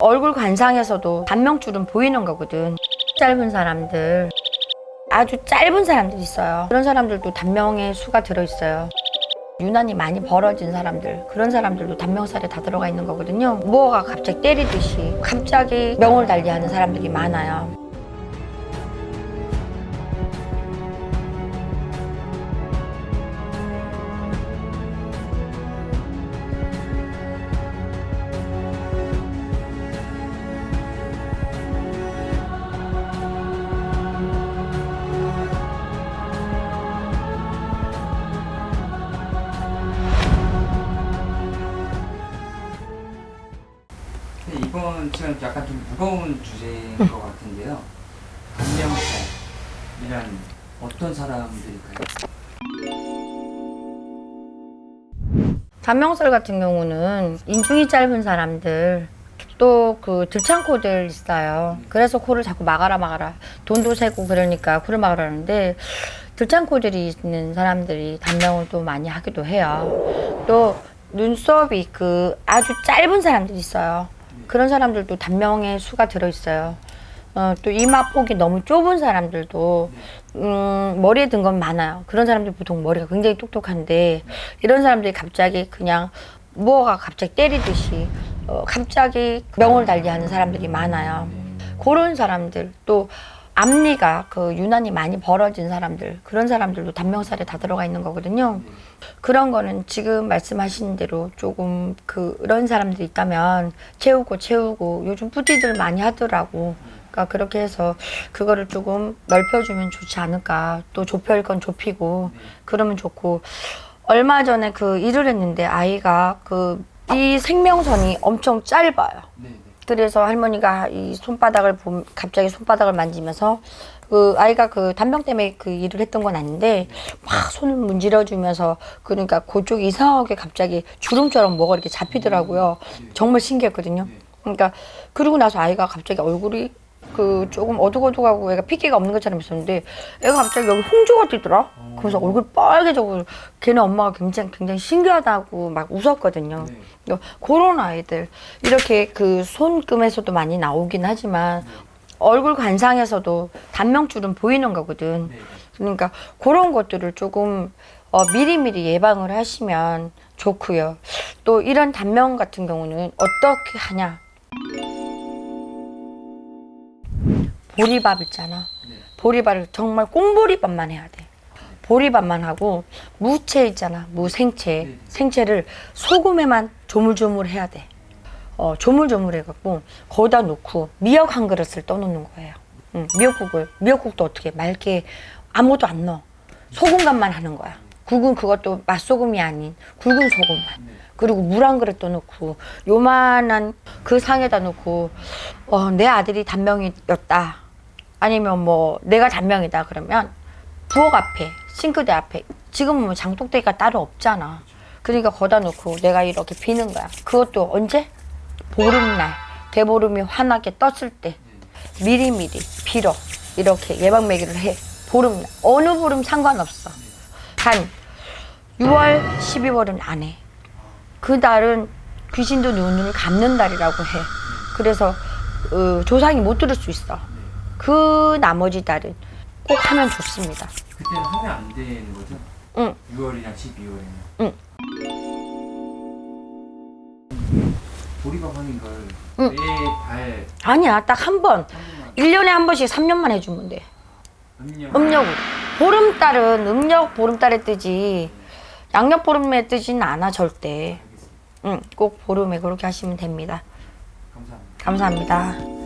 얼굴 관상에서도 단명줄은 보이는 거거든. 짧은 사람들, 아주 짧은 사람들 있어요. 그런 사람들도 단명의 수가 들어있어요. 유난히 많이 벌어진 사람들, 그런 사람들도 단명살에 다 들어가 있는 거거든요. 무어가 갑자기 때리듯이 갑자기 명을 달리하는 사람들이 많아요. 이번 시간 약간 좀 무거운 주제인 것 같은데요. 단명살이란 어떤 사람들일까요? 단명살 같은 경우는 인중이 짧은 사람들 또 그 들창코들 있어요. 그래서 코를 자꾸 막아라 막아라. 돈도 세고 그러니까 코를 막으라는데 들창코들이 있는 사람들이 단명을 또 많이 하기도 해요. 또 눈썹이 그 아주 짧은 사람들이 있어요. 그런 사람들도 단명의 수가 들어 있어요. 어, 또 이마 폭이 너무 좁은 사람들도 음, 머리에 든 건 많아요. 그런 사람들 보통 머리가 굉장히 똑똑한데 이런 사람들이 갑자기 그냥 무어가 갑자기 때리듯이 어, 갑자기 명을 달리하는 사람들이 많아요. 그런 사람들 또 앞니가 그 유난히 많이 벌어진 사람들 그런 사람들도 단명살에 다 들어가 있는 거거든요. 그런 거는 지금 말씀하신 대로 조금 그런 사람들이 있다면 채우고 채우고 요즘 뿌띠들 많이 하더라고. 그러니까 그렇게 해서 그거를 조금 넓혀주면 좋지 않을까. 또 좁혀일 건 좁히고 그러면 좋고 얼마 전에 그 일을 했는데 아이가 그 이 생명선이 엄청 짧아요. 그래서 할머니가 이 손바닥을 봄 갑자기 손바닥을 만지면서 그 아이가 그 단병 때문에 그 일을 했던 건 아닌데 막 손을 문질러 주면서 그러니까 그쪽이 이상하게 갑자기 주름처럼 뭐가 이렇게 잡히더라고요. 정말 신기했거든요. 그러니까 그러고 나서 아이가 갑자기 얼굴이 그 조금 어둑어둑하고 애가 핏기가 없는 것처럼 있었는데 애가 갑자기 여기 홍조가 뜨더라. 그래서 얼굴 빨개져고 걔네 엄마가 굉장히 굉장히 신기하다고 막 웃었거든요. 네. 어, 그런 아이들 이렇게 그 손금에서도 많이 나오긴 하지만 얼굴 관상에서도 단명줄은 보이는 거거든. 네. 그러니까 그런 것들을 조금 어, 미리미리 예방을 하시면 좋고요. 또 이런 단명 같은 경우는 어떻게 하냐? 보리밥 있잖아. 네. 보리밥을 정말 꽁보리밥만 해야 돼. 보리밥만 하고 무채 있잖아. 무생채. 네. 생채를 소금에만 조물조물 해야 돼. 어, 조물조물 해갖고 거기다 놓고 미역 한 그릇을 떠놓는 거예요. 응, 미역국을 미역국도 어떻게 맑게 아무것도 안 넣어. 소금 간만 하는 거야. 국은 그것도 맛소금이 아닌 굵은 소금만. 그리고 물 한 그릇 떠놓고 요만한 그 상에다 놓고 어, 내 아들이 단명이었다. 아니면 뭐 내가 단명이다 그러면 부엌 앞에 싱크대 앞에 지금은 뭐 장독대가 따로 없잖아. 그러니까 거다 놓고 내가 이렇게 비는 거야. 그것도 언제? 보름날 대보름이 환하게 떴을 때 미리미리 빌어 이렇게 예방매기를 해. 보름날 어느 보름 상관없어. 단 6월 12월은 안 해. 그 달은 귀신도 눈을 감는 달이라고 해. 그래서 어, 조상이 못 들을 수 있어. 그 나머지 달은 꼭 하면 좋습니다. 그때는 하면 안 되는 거죠? 응. 6월이랑 12월에는. 응. 보리밥 하는 걸 응. 매달 아니야, 딱 한 번. 한 번만 1년에 한 번씩 3년만 해주면 돼. 음력 음력으로. 보름달은 음력 보름달에 뜨지. 양력 보름에 뜨지는 않아, 절대. 알겠습니다. 응, 꼭 보름에 그렇게 하시면 됩니다. 감사합니다. 감사합니다.